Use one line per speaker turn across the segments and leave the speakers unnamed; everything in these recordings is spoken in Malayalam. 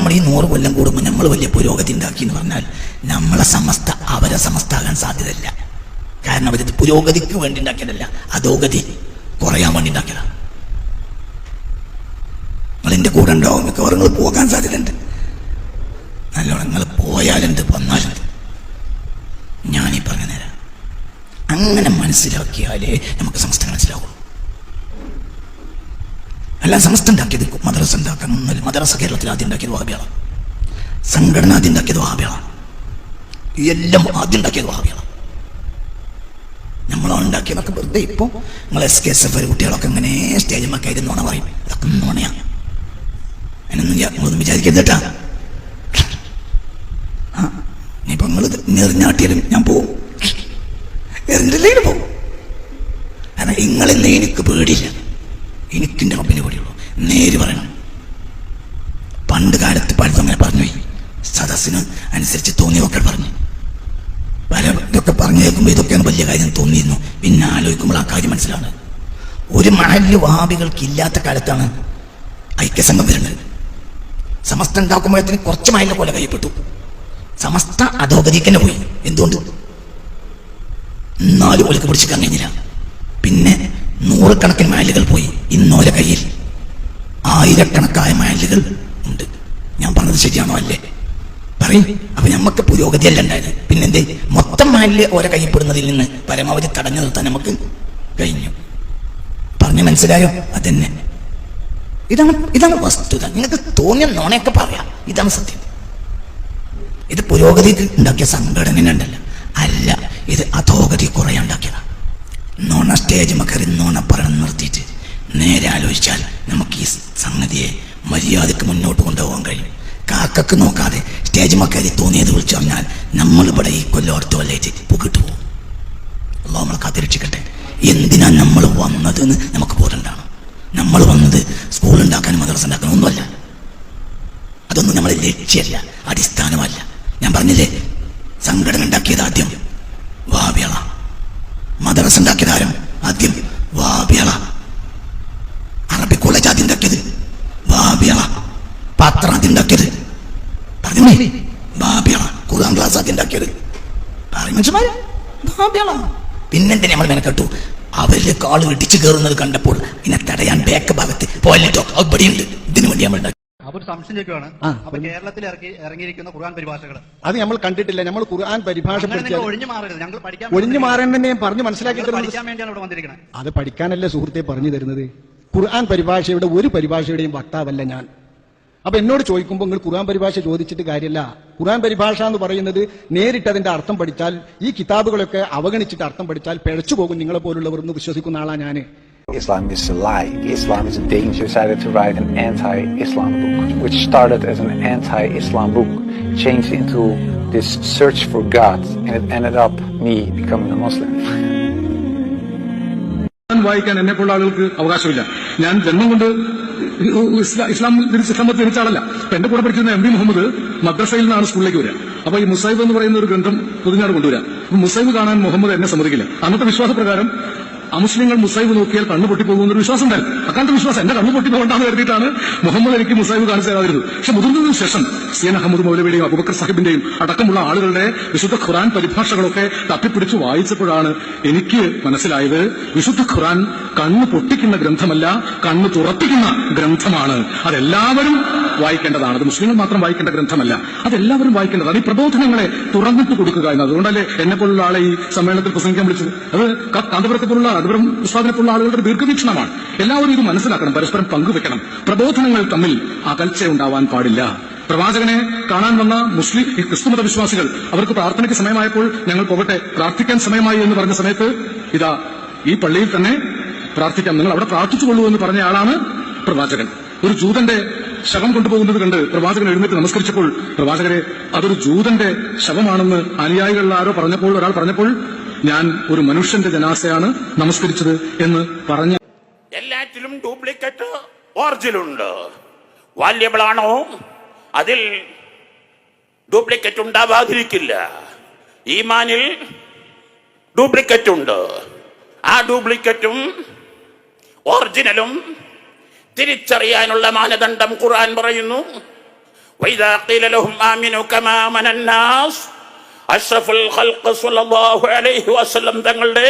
നമ്മൾ ഈ നൂറ് കൊല്ലം കൂടുമ്പോൾ നമ്മൾ വലിയ പുരോഗതി ഉണ്ടാക്കി എന്ന് പറഞ്ഞാൽ നമ്മളെ സമസ്ത അവരെ സമസ്ത ആകാൻ സാധ്യതയില്ല. കാരണം അവരത് പുരോഗതിക്ക് വേണ്ടി ഉണ്ടാക്കിയതല്ല അധോഗതി കുറയാൻ വേണ്ടി ഉണ്ടാക്കിയതാണ് നിങ്ങൾ എന്റെ കൂടെ ഉണ്ടാവും മിക്കവാറും നിങ്ങൾ പോകാൻ സാധ്യതയുണ്ട്. നല്ലോണം നിങ്ങൾ പോയാലുണ്ട് വന്നാലും ഞാനീ പറഞ്ഞു തരാം അങ്ങനെ മനസ്സിലാക്കിയാലേ നമുക്ക് സമസ്ത മനസ്സിലാവുള്ളൂ. അല്ല സമസ്ത ഉണ്ടാക്കിയത് മദ്രസ ഒന്നുമില്ല. മദ്രസ കേരളത്തിൽ ആദ്യം ഉണ്ടാക്കിയത് വാബിയാണ് സംഘടന ആദ്യം ഉണ്ടാക്കിയത് വാബിയാണ് എല്ലാം ആദ്യം ഉണ്ടാക്കിയത് വാബിയാണ് നമ്മളാണ് ഉണ്ടാക്കിയതൊക്കെ വെറുതെ ഇപ്പോൾ നിങ്ങൾ എസ് കെ എസ് എഫ് കുട്ടികളൊക്കെ ഇങ്ങനെ സ്റ്റേജിൽ മക്കായിരുന്നു നോണ പറയും. അതൊക്കെ നോണയാണ് അതിനൊന്നും നിങ്ങളൊന്നും വിചാരിക്കരുത് കേട്ടാ. ആ ഇനിയിപ്പോൾ നിങ്ങൾ നെറിഞ്ഞാട്ടിയാലും ഞാൻ പോവും. എറിഞ്ഞില്ലേലും പോവും. കാരണം നിങ്ങളെന്നെ എനിക്ക് പേടിയില്ല. എനിക്കിന്റെ റബ്ബിനെ പേടിയുള്ളൂ നേര് പറയണം. പണ്ട് കാലത്ത് പലതും അങ്ങനെ പറഞ്ഞു സദസ്സിന് അനുസരിച്ച് തോന്നിയൊക്കെ പറഞ്ഞു. പല ഇതൊക്കെ പറഞ്ഞു കേൾക്കുമ്പോൾ ഇതൊക്കെയാണ് വലിയ കാര്യം തോന്നിയിരുന്നു. പിന്നെ ആലോചിക്കുമ്പോൾ ആ കാര്യം മനസ്സിലാണ്. ഒരു മഹല്ല് വാബികൾക്ക് ഇല്ലാത്ത കാലത്താണ് ഐക്യസംഘം വരുന്നത്. സമസ്ത ഉണ്ടാക്കുമ്പോഴത്തേന് കുറച്ച് മൈലിനെ പോലെ കൈപ്പെട്ടു. സമസ്ത അധോഗതിക്ക് തന്നെ പോയി. എന്തുകൊണ്ട്? നാല് പോലെ പിടിച്ചിക്കാൻ കഴിഞ്ഞില്ല പിന്നെ നൂറുകണക്കിന് മയലുകൾ പോയി. ഇന്നോലെ കയ്യിൽ. ആയിരക്കണക്കായ മയലുകൾ ഉണ്ട്. ഞാൻ പറഞ്ഞത് ശരിയാണോ അല്ലേ? പറയും. അപ്പൊ നമുക്ക് പുരോഗതിയല്ല ഉണ്ടായത്. പിന്നെന്തേ മൊത്തം മയലിൽ ഓരോ കയ്യപ്പെടുന്നതിൽ നിന്ന് പരമാവധി തടഞ്ഞു നിർത്താൻ നമുക്ക് കഴിഞ്ഞു. പറഞ്ഞു മനസ്സിലായോ? അതന്നെ. ഇതാണ് ഇതാണ് വസ്തുത. നിങ്ങൾക്ക് തോന്നിയ നോണയൊക്കെ പറയാം. ഇതാണ് സത്യം. ഇത് പുരോഗതി ഉണ്ടാക്കിയ സംഘടനയുണ്ടല്ല അല്ല ഇത് അധോഗതി കുറെ നോണ സ്റ്റേജ് മക്കറി നോണ പറഞ്ഞു നിർത്തിയിട്ട് നേരെ ആലോചിച്ചാൽ നമുക്ക് ഈ സംഗതിയെ മര്യാദയ്ക്ക് മുന്നോട്ട് കൊണ്ടുപോകാൻ കഴിയും. കാക്കക്ക് നോക്കാതെ സ്റ്റേജ് മക്കറി തോന്നിയത് വിളിച്ചു പറഞ്ഞാൽ നമ്മളിവിടെ ഈ കൊല്ലോർത്ത് വല്ലേറ്റ് പുകിട്ട് പോകും. അള്ളാഹ് നമ്മളെ കാത്തിരക്ഷിക്കട്ടെ. എന്തിനാ നമ്മൾ വന്നതെന്ന് നമുക്ക് പോരണ്ടാണ് നമ്മൾ വന്നത് സ്കൂൾ ഉണ്ടാക്കാനും മദ്രസ ഉണ്ടാക്കാനും ഒന്നുമല്ല. അതൊന്നും നമ്മളെ ലക്ഷ്യമല്ല അടിസ്ഥാനമല്ല. ഞാൻ പറഞ്ഞില്ലേ സംഘടന ഉണ്ടാക്കിയത് ആദ്യം വാബിയള മദ്രസ ഉണ്ടാക്കിയത് ആരും ആദ്യം വാബിയള. അറബി കോളേജ് ആദ്യം ഉണ്ടാക്കിയത് വാബിയള. പത്രം ആദ്യം ഉണ്ടാക്കിയത് പറഞ്ഞേ ബാബിയള ഖുർആൻ ക്ലാസ് ആദ്യം ഉണ്ടാക്കിയത്. പറയും മനുഷ്യന്മാര് ബാബിയള പിന്നെന്തിനാ നമ്മൾ മെനക്കെട്ടു അവരിലെ കാൾ ഇടിച്ചു കയറുന്നത് കണ്ടപ്പോൾ ഇതിനെ തടയാൻ ബേക്ക് ഭാഗത്ത് പോയിട്ടോ ഇവിടെയുണ്ട്. ഇതിനു വേണ്ടി നമ്മൾ
അപ്പൊ ഒരു സംശയം ചോദിക്കുവാണ്. അപ്പൊ കേരളത്തിൽ ഇറക്കി ഇറങ്ങിയിരിക്കുന്ന ഖുർആൻ പരിഭാഷകൾ
അത് നമ്മൾ കണ്ടിട്ടില്ല. നമ്മൾ ഖുർആൻ പരിഭാഷ
ഒഴിഞ്ഞു മാറരുത്. ഞങ്ങൾ പഠിക്കാൻ
ഒഴിഞ്ഞു മാറാൻ ഞാൻ പറഞ്ഞു മനസ്സിലാക്കി
പഠിക്കാൻ വേണ്ടിയാണ് ഇവിടെ വന്നിരിക്കുന്നത്
അത് പഠിക്കാനല്ലേ സുഹൃത്തെ പറഞ്ഞു തരുന്നത്? ഖുർആൻ പരിഭാഷയുടെ ഒരു പരിഭാഷയുടെയും വക്താവല്ല ഞാൻ. അപ്പൊ എന്നോട് ചോദിക്കുമ്പോൾ നിങ്ങൾ ഖുർആൻ പരിഭാഷ ചോദിച്ചിട്ട് കാര്യമല്ല ഖുർആൻ പരിഭാഷ എന്ന് പറയുന്നത് നേരിട്ട് അതിന്റെ അർത്ഥം പഠിച്ചാൽ ഈ കിതാബുകളൊക്കെ അവഗണിച്ചിട്ട് അർത്ഥം പഠിച്ചാൽ പിഴച്ചു പോകും നിങ്ങളെ പോലുള്ളവർ എന്ന് വിശ്വസിക്കുന്ന ആളാണ് ഞാൻ.
Islam is a lie. Islam is a danger. decided to write an anti-Islam book, which started as an anti-Islam book, changed into this search for God, and it ended up me becoming a Muslim.
ഖുർആൻ വായിക്കാൻ എന്നെ പോലുള്ള ആളുകൾക്ക് അവകാശമില്ല ഞാൻ ജന്മം കൊണ്ട് ഇസ്ലാം ഇസ്ലാം തിരിച്ച് ഇസ്ലാം മതം തിരിച്ച ആളല്ല അപ്പൊ എന്റെ കൂടെ പഠിച്ചിരുന്ന എം വി മുഹമ്മദ് മദ്രസയിൽ നിന്നാണ് സ്കൂളിലേക്ക് വരിക അപ്പൊ ഈ മുസൈബ് എന്ന് പറയുന്ന ഒരു ഗ്രന്ഥം പൊതിഞ്ഞാട് കൊണ്ടുവരാം അപ്പൊ മുസൈബ് കാണാൻ മുഹമ്മദ് എന്നെ സമ്മതിക്കില്ല അന്നത്തെ വിശ്വാസപ്രകാരം അമുസ്ലിങ്ങൾ മുസൈബ് നോക്കിയാൽ കണ്ണു പൊട്ടിപ്പോകുമെന്നൊരു വിശ്വാസം ഉണ്ടായിരുന്നു അക്കാലത്തെ വിശ്വാസം എന്റെ കണ്ണു പൊട്ടിപ്പോകണ്ടെന്ന് കരുതിയിട്ടാണ് മുഹമ്മദ് എനിക്ക് മുസൈബ് കാണിച്ചു തരാതിരുന്നത് പക്ഷെ മുതിർന്നതിനു ശേഷം സീൻ അഹമ്മദ് മൗലവിയുടെയും അബുബക്കർ സാഹിബിന്റെയും അടക്കമുള്ള ആളുകളുടെ വിശുദ്ധ ഖുറാൻ പരിഭാഷകളൊക്കെ തപ്പിപ്പിടിച്ച് വായിച്ചപ്പോഴാണ് എനിക്ക് മനസ്സിലായത് വിശുദ്ധ ഖുറാൻ കണ്ണ് പൊട്ടിക്കുന്ന ഗ്രന്ഥമല്ല കണ്ണ് തുറപ്പിക്കുന്ന ഗ്രന്ഥമാണ്. അതെല്ലാവരും വായിക്കേണ്ടതാണ്. അത് മുസ്ലിങ്ങൾ മാത്രം വായിക്കേണ്ട ഗ്രന്ഥമല്ല. അതെല്ലാവരും വായിക്കേണ്ടതാണ്. ഈ പ്രബോധനങ്ങളെ തുറന്നിട്ട് കൊടുക്കുക എന്നത്. അതുകൊണ്ടല്ലേ എന്നെ പോലുള്ള ആളെ ഈ സമ്മേളനത്തിൽ പ്രസംഗിക്കാൻ വിളിച്ചത്? അത് കാന്തപുരത്തെ പോലുള്ള അതുപുരം പോലുള്ള ആളുകളുടെ ദീർഘവീക്ഷണമാണ്. എല്ലാവരും ഇത് മനസ്സിലാക്കണം പരസ്പരം പങ്കുവെക്കണം. പ്രബോധനങ്ങൾ തമ്മിൽ അകൽച്ച ഉണ്ടാവാൻ പാടില്ല. പ്രവാചകനെ കാണാൻ വന്ന മുസ്ലിം ക്രിസ്തുമത വിശ്വാസികൾ അവർക്ക് പ്രാർത്ഥനയ്ക്ക് സമയമായപ്പോൾ ഞങ്ങൾ പോകട്ടെ പ്രാർത്ഥിക്കാൻ സമയമായി എന്ന് പറഞ്ഞ സമയത്ത് ഇതാ ഈ പള്ളിയിൽ തന്നെ പ്രാർത്ഥിക്കാം. നിങ്ങൾ അവിടെ പ്രാർത്ഥിച്ചുകൊള്ളൂ എന്ന് പറഞ്ഞ ആളാണ് പ്രവാചകൻ. ഒരു ജൂതന്റെ ശവം കൊണ്ടുപോകുന്നത് കണ്ട് പ്രവാചകൻ എഴുന്നേറ്റ് നമസ്കരിച്ചപ്പോൾ പ്രവാചകരെ അതൊരു ജൂതന്റെ ശവമാണെന്ന് അനുയായികളിൽ ആരോ പറഞ്ഞപ്പോൾ ഒരാൾ പറഞ്ഞപ്പോൾ ഞാൻ ഒരു മനുഷ്യന്റെ ജനാസയാണ് നമസ്കരിച്ചത് എന്ന് പറഞ്ഞ
എല്ലാറ്റിലും ഡ്യൂപ്ലിക്കേറ്റ് ഓറിജിനുണ്ട് വാല്യബിൾ ആണോ? അതിൽ ഡ്യൂപ്ലിക്കേറ്റ് ഉണ്ടാവാതിരിക്കില്ല. ഈമാനിൽ ഡ്യൂപ്ലിക്കേറ്റ് ഉണ്ട്. ആ ഡ്യൂപ്ലിക്കേറ്റും ഒറിജിനലും തിരിച്ചറിയാനുള്ള മാനദണ്ഡം ഖുർആൻ പറയുന്നു. വൈദാഖീല ലഹും ആമിനു കമാ അഷഫുൽ സല്ലല്ലാഹു അലൈഹി വസല്ലം തങ്ങളുടെ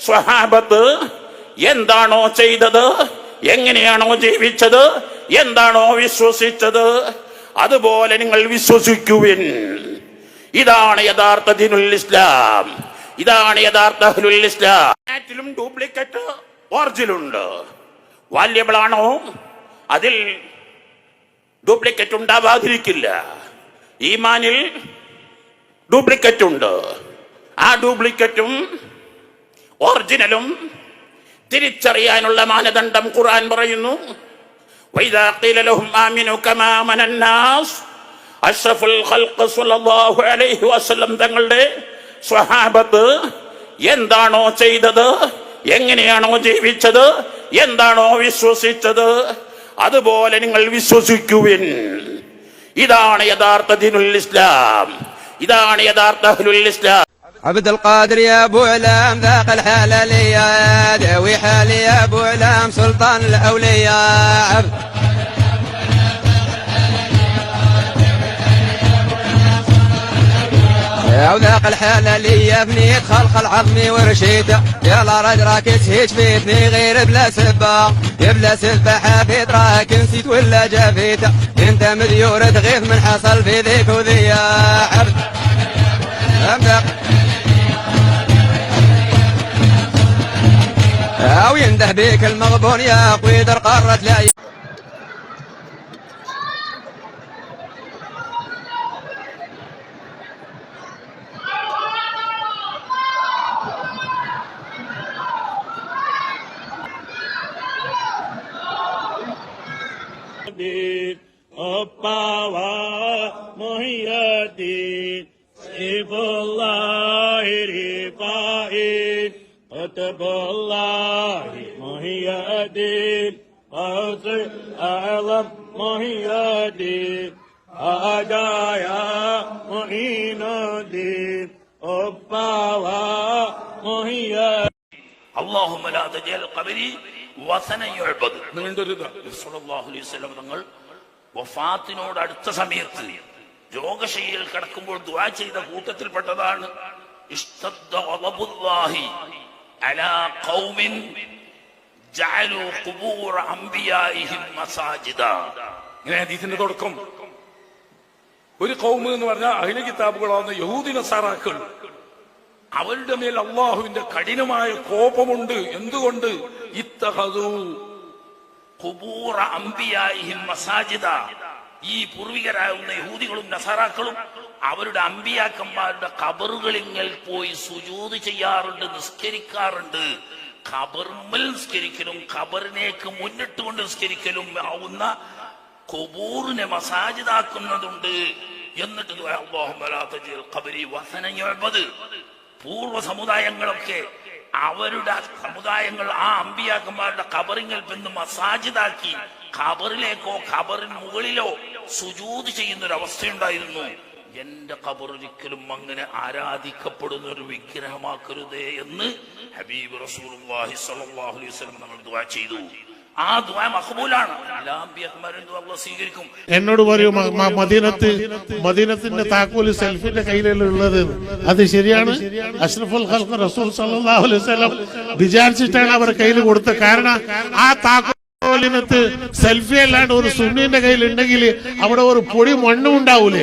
സ്വഹാബത്ത് എന്താണോ ചെയ്തത് എങ്ങനെയാണോ ജീവിച്ചത് എന്താണോ വിശ്വസിച്ചത് അതുപോലെ നിങ്ങൾ വിശ്വസിക്കുവിൻ. ഇതാണ് യഥാർത്ഥ ദിനുൽ ഇസ്ലാം. ഇതാണ് യഥാർത്ഥ ഇസ്ലാം. ഡ്യൂപ്ലിക്കറ്റ് ഡ്യൂപ്ലിക്കേറ്റ് ഓർജിലുണ്ട് വാല്യബിൾ ആണോ? അതിൽ ഡ്യൂപ്ലിക്കേറ്റ് ഉണ്ടാവാതിരിക്കില്ല. ഈമാനിൽ ഡ്യൂപ്ലിക്കറ്റ് ഉണ്ട്. ആ ഡ്യൂപ്ലിക്കറ്റും ഒറിജിനലും തിരിച്ചറിയാനുള്ള മാനദണ്ഡം ഖുർആൻ പറയുന്നു. തങ്ങളുടെ സ്വഹാബത്ത് എന്താണോ ചെയ്തത് എങ്ങനെയാണോ ജീവിച്ചത് എന്താണോ വിശ്വസിച്ചത് അതുപോലെ നിങ്ങൾ വിശ്വസിക്കുവിൻ. ഇതാണ് യഥാർത്ഥ ദിനുൽ ഇസ്ലാം. ഇതാണ് യഥാർത്ഥ അഹ്ലുൽ ഇസ്ലാം
عبد القادر يا ابو علام ذاق الحلالية داوي حالي يا ابو علام سلطان الاولياء يا وذاق الحلالية بنية خلق العظمي ورشيته يا لا رد راك تهيج فيتني غير بلا سبا يا بلا سبا حافيت راك نسيت ولا جافيته انت مذيور تغيث من حصل في ذيك وذي يا عبد أو ينده بيك المغبون يا قويدر قارة لا
الدين الطوى محي الدين سيف الله رفائي قطب الله محي الدين قوس أعظم محي الدين هدايا معين الدين الطوى محي
اللهم لا تجعل قبري തങ്ങൾ വഫാത്തിനോട് അടുത്ത സമയത്ത് രോഗശൈലിയിൽ കിടക്കുമ്പോൾ ദ്വാ ചെയ്ത കൂട്ടത്തിൽപ്പെട്ടതാണ്.
ഇങ്ങനെ തുടക്കം. ഒരു കൗമ് എന്ന് പറഞ്ഞാൽ അഹില കിതാബുകളാവുന്ന യഹൂദി നസാറാക്കൾ. അവരുടെ മേൽ അള്ളാഹുവിന്റെ കഠിനമായ കോപമുണ്ട്. എന്തുകൊണ്ട്?
മസാജിദ. ഈ പൂർവികരാകുന്ന യഹൂദികളും നസാറാക്കളും അവരുടെ അമ്പിയാക്കന്മാരുടെ കബറുകളിങ്ങൽ പോയി സുജൂത് ചെയ്യാറുണ്ട് നിസ്കരിക്കാറുണ്ട്. ഖബർമൽ നിസ്കരിക്കലും ഖബറിനേക്ക് മുന്നിട്ടുകൊണ്ട് നിസ്കരിക്കലും ആവുന്ന കൊബൂറിനെ മസാജിദാക്കുന്നതുണ്ട്. എന്നിട്ട്. പൂർവ സമുദായങ്ങളൊക്കെ അവരുടെ സമുദായങ്ങൾ ആ അമ്പിയാക്കന്മാരുടെ ഖബറിങ്ങൽ നിന്ന് മസാജിദാക്കി ഖബറിലേക്കോ ഖബറിന് മുകളിലോ സുജൂത് ചെയ്യുന്ന ഒരു അവസ്ഥയുണ്ടായിരുന്നു എന്റെ ഖബർ ഒരിക്കലും അങ്ങനെ ആരാധിക്കപ്പെടുന്ന ഒരു വിഗ്രഹമാക്കരുതേ എന്ന് ഹബീബ് റസൂൽ അലൈഹി നമ്മൾ ചെയ്തു. ആ ദുആ മഖബൂലാണ്. എല്ലാ സ്വീകരിക്കും.
എന്നോട് പറയൂ മദീനത്ത് മദീനത്തിന്റെ താക്കോൽ സെൽഫിന്റെ കയ്യിലല്ലേ ഉള്ളത്? അത് ശരിയാണ്? അഷ്റഫുൽ ഖൽഖ് റസൂൽ സല്ലല്ലാഹു അലൈഹി വസല്ലം വിചാരിച്ചിട്ടാണ് അവർ കയ്യിൽ കൊടുത്ത കാരണം ആ താക്കോൽ സെൽഫി അല്ലാണ്ട് ഒരു സുന്നിന്റെ കയ്യിൽ ഉണ്ടെങ്കിൽ അവിടെ ഒരു പൊടി മണ്ണും ഉണ്ടാവൂലേ?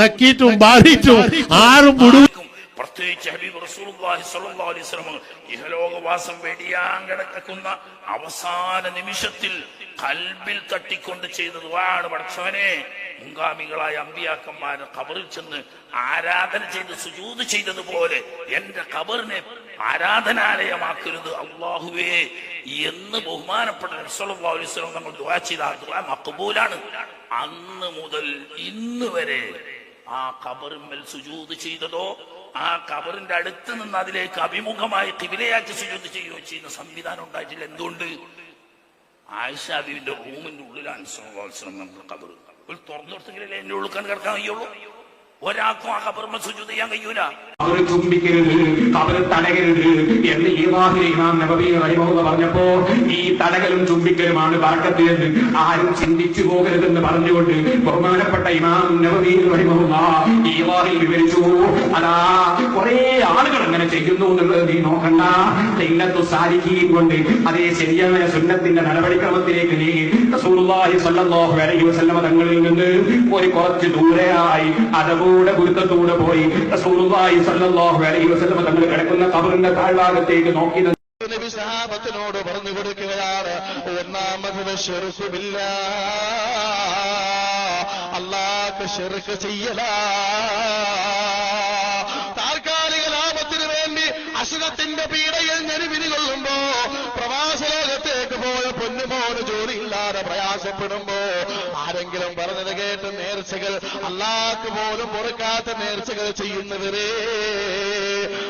നക്കിയിട്ടും ബാധിയിട്ടും ആരും
പ്രത്യേകിച്ച് ഹബീബ് റസൂലുള്ളാഹി സ്വല്ലല്ലാഹു അലൈഹി വസല്ലം ഇഹലോകവാസം വെടിയാൻ കിടക്കുന്ന അവസാന നിമിഷത്തിൽ കൽബിൽ തട്ടിക്കൊണ്ട് ചെയ്ത ദുവാണ് പഠിച്ചവനെ. മുൻഗാമികളായ അമ്പിയാക്കന്മാരെ കബറിൽ ചെന്ന് ആരാധന ചെയ്ത് സുജൂത് ചെയ്തതുപോലെ എന്റെ കബറിനെ ആരാധനാലയമാക്കരുത് അള്ളാഹുവേ എന്ന് ബഹുമാനപ്പെട്ട വസല്ലം നമ്മൾ ദുവാ ചെയ്ത ആ ദുആ മഖബൂലാണ് അന്ന് മുതൽ ഇന്ന് വരെ ആ ഖബറിന്മേൽ സുജൂത് ചെയ്തതോ ആ കബറിന്റെ അടുത്ത് നിന്ന് അതിലേക്ക് അഭിമുഖമായി കിബിലയാക്കി സുജൂത് ചെയ്യുകയോ ചെയ്യുന്ന സംവിധാനം ഉണ്ടായിട്ടില്ല. എന്തുകൊണ്ട്? ആയിഷാബിന്റെ റൂമിന്റെ ഉള്ളിലാണ് സ്വലം കബർ തുറന്നു കൊടുത്തെങ്കിലല്ലേ എന്റെ ഉള്ളിൽ കണ്ട് കിടക്കാൻ കഴിയുള്ളൂ? ഒരാൾക്കും ആ ഖബർമ സുജൂദ് ചെയ്യാൻ കഴിയൂല.
അവർ ചുംബിക്കരുത് അവർ തടകരുത് എന്ന് ഈവാഹിലെ ഇമാം നബബി റഹിമഹുള്ള പറഞ്ഞപ്പോ ഈ തടകലും ചുംബിക്കലുമാണ് പറക്കത്തിലെന്ന് ആരും ചിന്തിച്ചു പോകരുതെന്ന് പറഞ്ഞുകൊണ്ട് ബഹുമാനപ്പെട്ട ഇമാം നബവി റഹിമഹുള്ള ഈവാഹിൽ വിവരിച്ചു. അതാ കുറെ ആളുകൾ അങ്ങനെ ചെയ്യുന്നു എന്നുള്ളത് നീ നോക്കണ്ട. ഇന്നത്തു സാരിക്കുകയും കൊണ്ട് അതേ ശരിയായ സുന്നത്തിന്റെ നടപടിക്രമത്തിലേക്ക് നീ റസൂലുള്ളാഹി സ്വല്ലല്ലാഹു അലൈഹി നിന്ന് ഒരു കുറച്ച് ദൂരെയായി അതകൂടെ ഗുരുത്തത്തോടെ പോയി റസൂലുള്ളാഹി സ്വല്ലല്ലാഹു അലൈഹി വസല്ലം തങ്ങൾ കിടക്കുന്ന കബറിന്റെ താഴ്ഭാഗത്തേക്ക് നോക്കി
നബി സഹാബത്തിനോട് പറഞ്ഞു കൊടുക്കുകയാണ് ഒന്നാമത് ഷെറുസുമില്ല അള്ളാഹ് ഷെറുക്ക് ചെയ്യല. പൊന്നുമോന് ജോലിയില്ലാതെ പ്രയാസപ്പെടുമ്പോ ആരെങ്കിലും പറഞ്ഞത് കേട്ട് നേർച്ചകൾ അല്ലാക്ക് പോലും പൊറുക്കാത്ത നേർച്ചകൾ ചെയ്യുന്നവരെ.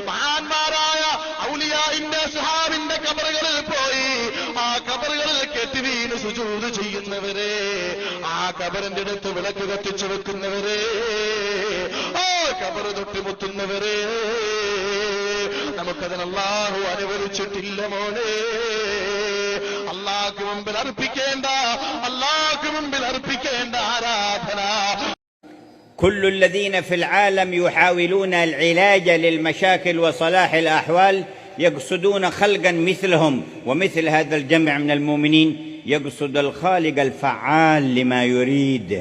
മഹാന്മാരായ ഔലിയായിന്റെ സുഹാബിന്റെ കബറുകളിൽ പോയി ആ കബറുകളിൽ കെട്ടിവീണ് സുജൂത് ചെയ്യുന്നവരെ. ആ കബറിന്റെ അടുത്ത് വിളക്ക് കത്തിച്ചു വെക്കുന്നവരെ. ആ കബറ് തൊട്ടിമുത്തുന്നവരെ നമുക്കതിനല്ലാഹു അനുവദിച്ചിട്ടില്ല മോനെ. അള്ളാഹ്ക്ക് മുമ്പിൽ അർപ്പിക്കേണ്ട അള്ളാഹ്ക്ക് മുമ്പിൽ അർപ്പിക്കേണ്ട ആരാധന
كل الذين في العالم يحاولون العلاج للمشاكل وصلاح الاحوال يقصدون خلقا مثلهم ومثل هذا الجمع من المؤمنين يقصد الخالق الفعال لما يريد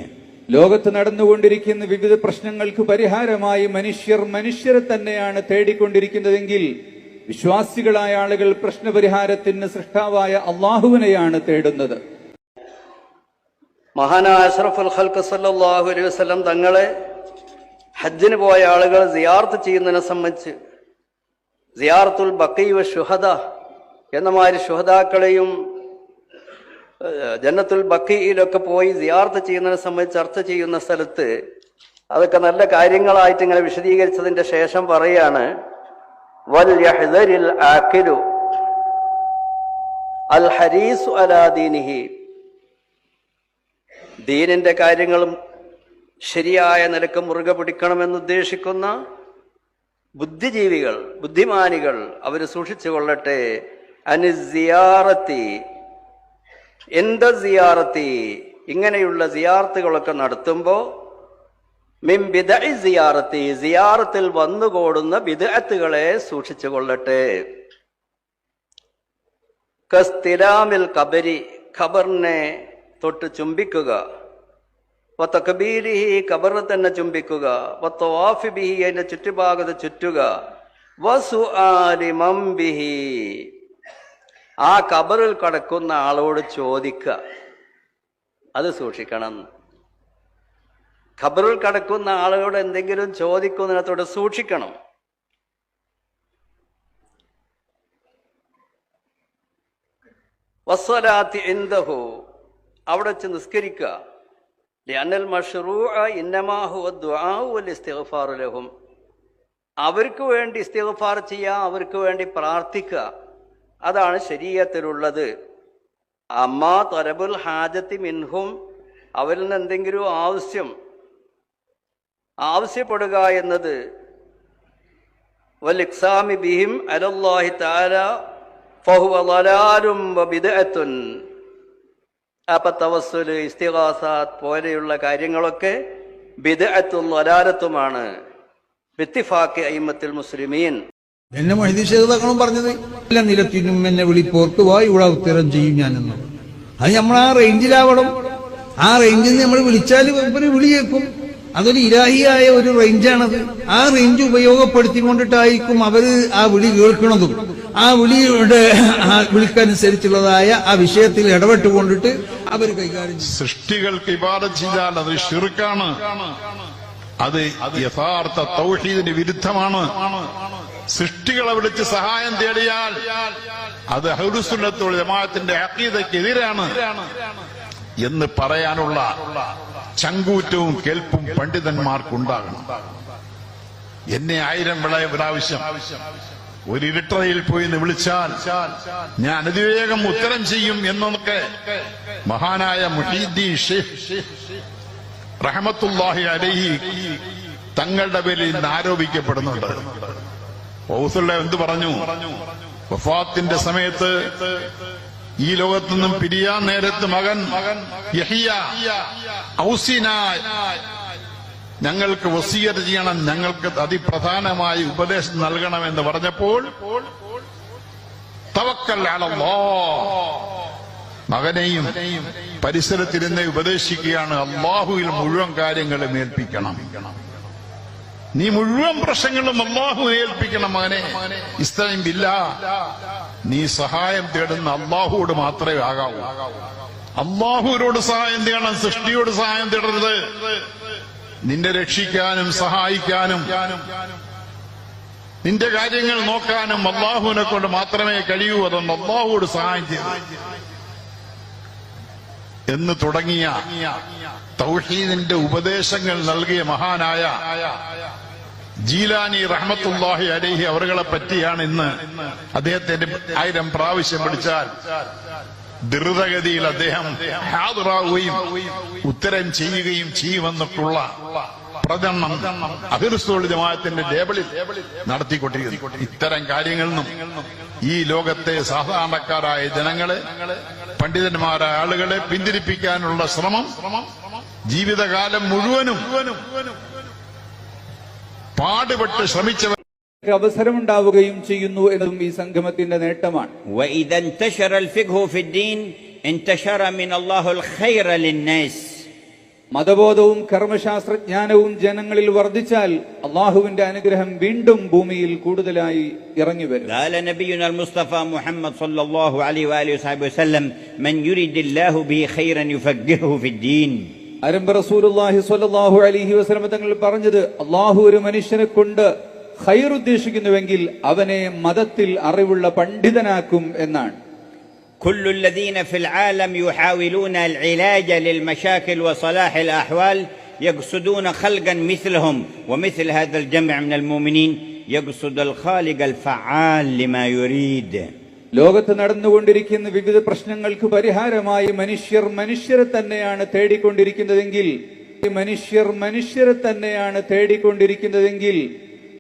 ലോകത്ത് നടന്നുകൊണ്ടിരിക്കുന്ന വിവിധ പ്രശ്നങ്ങൾക്ക് പരിഹാരമായി മനുഷ്യർ മനുഷ്യരെ തന്നെയാണ് തേടിക്കൊണ്ടിരിക്കുന്നതെങ്കിൽ വിശ്വാസികളായ ആളുകൾ പ്രശ്നപരിഹാരത്തിന് സൃഷ്ടാവായ അള്ളാഹുവിനെയാണ് തേടുന്നത്.
മഹാനായ അഷ്റഫുൽ ഖൽക്ക് സല്ലാഹു അലൈഹി വസ്ലം തങ്ങളെ ഹജ്ജിന് പോയ ആളുകൾ സിയാർത്ത് ചെയ്യുന്നതിനെ സംബന്ധിച്ച് സിയാർത്തുൽ ബക്കൈവ ഷുഹദ എന്ന മാതിരി ഷുഹദാക്കളെയും ജന്നത്തുൽ ബക്കയിലൊക്കെ പോയി സിയാർത്ത് ചെയ്യുന്നതിനെ സംബന്ധിച്ച് ചർച്ച ചെയ്യുന്ന സ്ഥലത്ത് അതൊക്കെ നല്ല കാര്യങ്ങളായിട്ട് ഇങ്ങനെ വിശദീകരിച്ചതിന്റെ ശേഷം പറയാണ് വൽ അൽ ഹരീസു അലാദീനിഹി ദീനിന്റെ കാര്യങ്ങളും ശരിയായ നിലയ്ക്ക് മുറുകെ പിടിക്കണമെന്ന് ഉദ്ദേശിക്കുന്ന ബുദ്ധിജീവികൾ ബുദ്ധിമാനികൾ അവർ സൂക്ഷിച്ചു കൊള്ളട്ടെ. അനി സിയാറത്തി. എന്ത സിയാറത്തി? ഇങ്ങനെയുള്ള സിയാർത്തുകളൊക്കെ നടത്തുമ്പോൾ സിയാറത്തി സിയാറത്തിൽ വന്നുകൂടുന്ന വിദഗത്തുകളെ സൂക്ഷിച്ചു കൊള്ളട്ടെ. കസ്തിരാമിൽ കബരി ഖബറിനെ തൊട്ട് ചുംബിക്കുക. വത്തക്കബീരിഹി ഖബറിനെ തന്നെ ചുംബിക്കുക. വത്തവാഫി ബിഹി അതിന്റെ ചുറ്റുഭാഗത്ത് ചുറ്റുക. വസു മംബിഹി. ആ കബറിൽ കടക്കുന്ന ആളോട് ചോദിക്കുക. അത് സൂക്ഷിക്കണം. ഖബറിൽ കടക്കുന്ന ആളുകളോട് എന്തെങ്കിലും ചോദിക്കുന്നതിനകത്തോട് സൂക്ഷിക്കണം. വസ്വലാത്തി എന്തഹു അവിടെ വെച്ച് നിസ്കരിക്കുക. അവർക്ക് വേണ്ടി ഇസ്തിഗ്ഫാർ ചെയ്യുക അവർക്ക് വേണ്ടി പ്രാർത്ഥിക്കുക. അതാണ് ശരീരത്തിലുള്ളത്. അമ്മ തൊരബുൽ ഹാജത്തി മിൻഹും അവരിൽ നിന്ന് എന്തെങ്കിലും ആവശ്യം ആവശ്യപ്പെടുക എന്നത് വൽ ബിഹിം അലല്ലാഹി തആല ഫഹുവ ളലാലും വബിദ്അത്തുൻ അപ്പൊ തവസ്സുൽ ഇസ്തിഗാസാത്ത് പോലെയുള്ള കാര്യങ്ങളൊക്കെ ബിദഅത്തും വലാലത്തുമാണ് ബിത്തിഫാഖി അയിമത്തിൽ മുസ്ലിമീൻ.
എന്നെ മഹിതീഷേതാക്കളും പറഞ്ഞത് എല്ലാ നിലത്തിനും എന്നെ വിളിപ്പോർക്ക് വാ ഇവിടെ ഉത്തരം ചെയ്യും ഞാനെന്ന്. അത് നമ്മൾ ആ റേഞ്ചിലാവണം ആ റേഞ്ചിൽ നമ്മൾ വിളിച്ചാൽ ഇവർ വിളി കേൾക്കും അതൊരു ഇരാഹിയായ ഒരു റേഞ്ചാണത്. ആ റേഞ്ച് ഉപയോഗപ്പെടുത്തിക്കൊണ്ടിട്ടായിരിക്കും അവർ ആ വിളി കേൾക്കുന്നതും ആ വിളിയുടെ വിളിക്കനുസരിച്ചുള്ളതായ ആ വിഷയത്തിൽ ഇടപെട്ടുകൊണ്ടിട്ട് അവർ കൈകാര്യം
സൃഷ്ടികൾക്ക് ഇബാദം ചെയ്താൽ അത് ഷിർക്കാണ്. അത് യഥാർത്ഥ തൗഹീദിന് വിരുദ്ധമാണ്. സൃഷ്ടികളെ വിളിച്ച് സഹായം തേടിയാൽ അത് ഹൗരുസുന്നത്തോൾ ജമാഅത്തിന്റെ അക്കീതയ്ക്ക് എതിരാണ് എന്ന് പറയാനുള്ള ചങ്കൂറ്റവും കേൾപ്പും പണ്ഡിതന്മാർക്കുണ്ടാകണം. എന്നെ ആയിരം വിളയ പ്രാവശ്യം ഒരു ഇരുട്ടറയിൽ പോയി എന്ന് വിളിച്ചാൽ ഞാൻ അതിവേഗം ഉത്തരം ചെയ്യും എന്നൊക്കെ മഹാനായ മുഹീദ്ദീൻ ഷെയ്ഖ് റഹമത്തുല്ലാഹി അലഹി തങ്ങളുടെ പേരിൽ ഇന്ന് ആരോപിക്കപ്പെടുന്നുണ്ട്. ഔസുള്ള എന്ത് പറഞ്ഞു? വഫാത്തിന്റെ സമയത്ത് ഈ ലോകത്തു നിന്നും പിരിയാൻ നേരത്ത് മകൻ യഹിയ ഞങ്ങൾക്ക് വസീയത ചെയ്യണം ഞങ്ങൾക്ക് അതിപ്രധാനമായി ഉപദേശം നൽകണമെന്ന് പറഞ്ഞപ്പോൾ മകനെയും പരിസരത്തിരുന്ന് ഉപദേശിക്കുകയാണ് അള്ളാഹുവിൽ മുഴുവൻ കാര്യങ്ങളും ഏൽപ്പിക്കണം. നീ മുഴുവൻ പ്രശ്നങ്ങളും അള്ളാഹു ഏൽപ്പിക്കണം മകനെ ഇസ്തയും ഇല്ല നീ സഹായം തേടുന്ന അള്ളാഹുവോട് മാത്രമേ ആകാവൂ. അള്ളാഹുവിനോട് സഹായം തേടണം സൃഷ്ടിയോട് സഹായം തേടരുത്. നിന്നെ രക്ഷിക്കാനും സഹായിക്കാനും നിന്റെ കാര്യങ്ങൾ നോക്കാനും അള്ളാഹുവിനെ കൊണ്ട് മാത്രമേ കഴിയൂ. അതൊന്ന് അള്ളാഹുവോട് സഹായം ചെയ്തു എന്ന് തുടങ്ങിയ തൗഹീദിന്റെ ഉപദേശങ്ങൾ നൽകിയ മഹാനായ ജീലാനി റഹ്മത്തുല്ലാഹി അലഹി അവരുകളെ പറ്റിയാണ് ഇന്ന് അദ്ദേഹത്തിന്റെ ആയിരം പ്രാവശ്യം പിടിച്ചാൽ ദ്രുതഗതിയിൽ അദ്ദേഹം ഹാജറാവുകയും ഉത്തരം ചെയ്യുകയും ചെയ്യുമെന്നൊക്കെയുള്ള പ്രചരണം അഹിർസോൾ ജമാഅത്തിന്റെ ലേബിളിൽ നടത്തിക്കൊണ്ടിരിക്കുന്നു. ഇത്തരം കാര്യങ്ങളിൽ നിന്നും ഈ ലോകത്തെ സാധാരണക്കാരായ ജനങ്ങളെ പണ്ഡിതന്മാരായ ആളുകളെ പിന്തിരിപ്പിക്കാനുള്ള ശ്രമം ജീവിതകാലം മുഴുവനും പാടുപെട്ട് ശ്രമിച്ചവർ
അവസരമുണ്ടാവുകയും ചെയ്യുന്നു എന്നതും ഈ സംഗമത്തിന്റെ നേട്ടമാണ്. മതബോധവും കർമ്മശാസ്ത്രജ്ഞാനവും ജനങ്ങളിൽ വർദ്ധിച്ചാൽ അള്ളാഹുവിന്റെ അനുഗ്രഹം വീണ്ടും ഭൂമിയിൽ കൂടുതലായി ഇറങ്ങി വരും.
മുസ്തഫ മുഹമ്മദ് സല്ലല്ലാഹു അലൈഹി വസല്ലം മൻ യുരിദില്ലാഹു ബിഹി ഖൈറൻ യുഫഖിഹു ഫിദ്ദീൻ. يريد الله به خيرا يفقهه في الدين
അരമ്പ റസൂലുള്ളാഹി സ്വല്ലല്ലാഹു അലൈഹി വസല്ലം തങ്ങൾ പറഞ്ഞത് അള്ളാഹു ഒരു മനുഷ്യനെ കൊണ്ട് ഖൈർ ഉദ്ദേശിക്കുന്നുവെങ്കിൽ അവനെ മതത്തിൽ അറിവുള്ള പണ്ഡിതനാക്കും എന്നാണ്
كل الذين في العالم يحاولون العلاج للمشاكل وصلاح الأحوال يقصدون خلقا مثلهم ومثل هذا الجمع من المؤمنين يقصد الخالق الفعال لما يريد
ലോകത്ത് നടന്നുകൊണ്ടിരിക്കുന്ന വിവിധ പ്രശ്നങ്ങൾക്ക് പരിഹാരമായി മനുഷ്യർ മനുഷ്യരെ തന്നെയാണ് തേടിക്കൊണ്ടിരിക്കുന്നതെങ്കിൽ ഈ മനുഷ്യർ മനുഷ്യരെ തന്നെയാണ് തേടിക്കൊണ്ടിരിക്കുന്നതെങ്കിൽ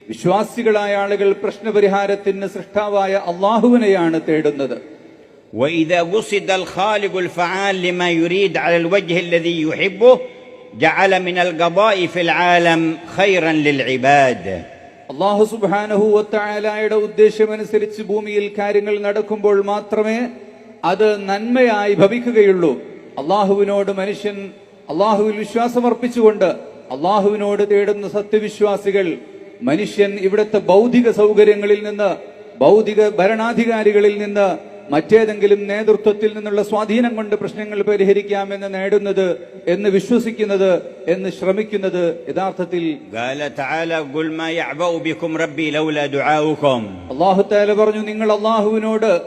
വിശ്വാസികളായ ആളുകൾ പ്രശ്നപരിഹാരത്തിന് സൃഷ്ടാവായ അള്ളാഹുവിനെയാണ് തേടുന്നത്
وإذا قصد الخالق الفعال لما يريد على الوجه الذي يحبه جعل من القضاء في العالم خيرا للعباد
അള്ളാഹു സുബാനഹു ഉദ്ദേശം ഉദ്ദേശമനുസരിച്ച് ഭൂമിയിൽ കാര്യങ്ങൾ നടക്കുമ്പോൾ മാത്രമേ അത് നന്മയായി ഭവിക്കുകയുള്ളൂ. അള്ളാഹുവിനോട് മനുഷ്യൻ അള്ളാഹുവിൽ വിശ്വാസമർപ്പിച്ചുകൊണ്ട് അള്ളാഹുവിനോട് തേടുന്ന സത്യവിശ്വാസികൾ മനുഷ്യൻ ഇവിടുത്തെ ഭൗതിക സൗകര്യങ്ങളിൽ നിന്ന് ഭൗതിക ഭരണാധികാരികളിൽ നിന്ന് മറ്റേതെങ്കിലും നേതൃത്വത്തിൽ നിന്നുള്ള സ്വാധീനം കൊണ്ട് പ്രശ്നങ്ങൾ പരിഹരിക്കാമെന്ന് നേടുന്നത് എന്ന് വിശ്വസിക്കുന്നത് എന്ന് ശ്രമിക്കുന്നത് യഥാർത്ഥത്തിൽ അള്ളാഹുത്താല പറഞ്ഞു നിങ്ങൾ അള്ളാഹുവിനോട്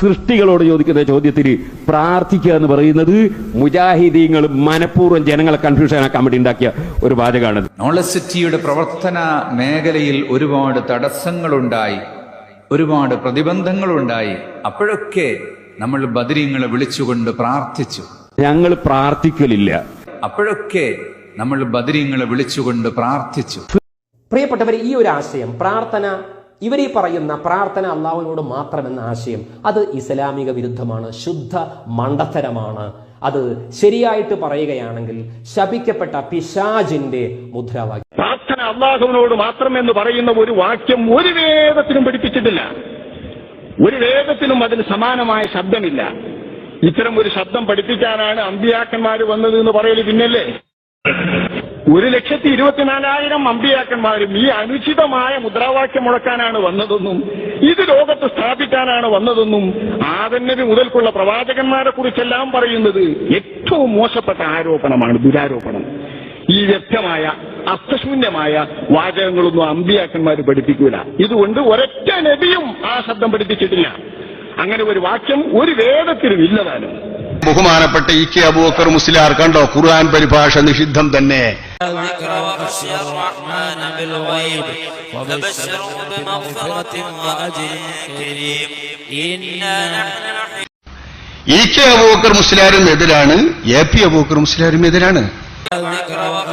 സൃഷ്ടികളോട് ചോദിക്കുന്ന ചോദ്യത്തിൽ പ്രാർത്ഥിക്കുക എന്ന് പറയുന്നത് മുജാഹിദീങ്ങൾ മനഃപൂർവം ജനങ്ങളെ കൺഫ്യൂഷൻ ആക്കാൻ വേണ്ടി ഉണ്ടാക്കിയ ഒരു
വാചകമാണത്. നോളസിറ്റിയുടെ പ്രവർത്തന മേഖലയിൽ ഒരുപാട് തടസ്സങ്ങളുണ്ടായി. ഒരുപാട് പ്രതിബന്ധങ്ങളുണ്ടായി. അപ്പോഴൊക്കെ നമ്മൾ ബദരീങ്ങളെ വിളിച്ചുകൊണ്ട് പ്രാർത്ഥിച്ചു.
ഞങ്ങൾ പ്രാർത്ഥിക്കലില്ല.
അപ്പോഴൊക്കെ നമ്മൾ ബദരീങ്ങളെ വിളിച്ചുകൊണ്ട് പ്രാർത്ഥിച്ചു.
പ്രിയപ്പെട്ടവർ ഈ ഒരു ആശയം പ്രാർത്ഥന ഇവരീ പറയുന്ന പ്രാർത്ഥന അള്ളാഹുവിനോട് മാത്രമെന്ന ആശയം അത് ഇസ്ലാമിക വിരുദ്ധമാണ് ശുദ്ധ മണ്ടത്തരമാണ്. അത് ശരിയായിട്ട് പറയുകയാണെങ്കിൽ ശപിക്കപ്പെട്ട പിശാജിന്റെ മുദ്രാവാക്യം.
അള്ളാഹുവിനോട് മാത്രം എന്ന് പറയുന്ന ഒരു വാക്യം ഒരു വേദത്തിനും പിടിപ്പിച്ചിട്ടില്ല. ഒരു വേദത്തിനും അതിന് സമാനമായ ശബ്ദമില്ല. ഇത്തരം ഒരു ശബ്ദം പഠിപ്പിക്കാനാണ് അമ്പിയാക്കന്മാർ വന്നത് എന്ന് പറയൽ പിന്നല്ലേ? ഒരു ലക്ഷത്തി ഇരുപത്തിനാലായിരം അമ്പിയാക്കന്മാരും ഈ അനുചിതമായ മുദ്രാവാക്യം മുഴക്കാനാണ് വന്നതെന്നും ഇത് ലോകത്ത് സ്ഥാപിക്കാനാണ് വന്നതെന്നും ആദന്നബി മുതൽക്കുള്ള പ്രവാചകന്മാരെ കുറിച്ചെല്ലാം പറയുന്നത് ഏറ്റവും മോശപ്പെട്ട ആരോപണമാണ് ദുരാരോപണം. ഈ വ്യക്തമായ അസ്തശൂന്യമായ വാചകങ്ങളൊന്നും അമ്പിയാക്കന്മാർ പഠിപ്പിക്കൂല. ഇതുകൊണ്ട് ഒരൊറ്റ നബിയും ആ ശബ്ദം പഠിപ്പിച്ചിട്ടില്ല. അങ്ങനെ ഒരു വാക്യം ഒരു വേദത്തിലും ഇല്ലതാനും
ബഹുമാനപ്പെട്ട ഇ കെ അബൂക്കർ മുസ്ലിയാർ കണ്ടോ? ഖുർആൻ പരിഭാഷ നിഷിദ്ധം തന്നെ. ഇ കെ അബൂക്കർ മുസ്ലിയാരും എതിരാണ് എ പി അബൂക്കർ മുസ്ലിയാരും എതിരാണ്.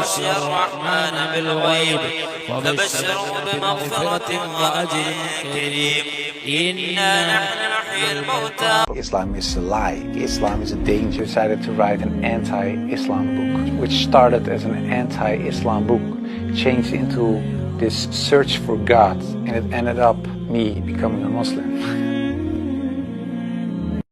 وخشي الرحمن بالغيب فبشره بمغفرة وأجر كريم إنا نحن نحيي الموتى
Islam is a lie. Islam is a danger. Decided to write an anti-Islam book, which started as an anti-Islam book, changed into this search for God, and it ended up me becoming a Muslim.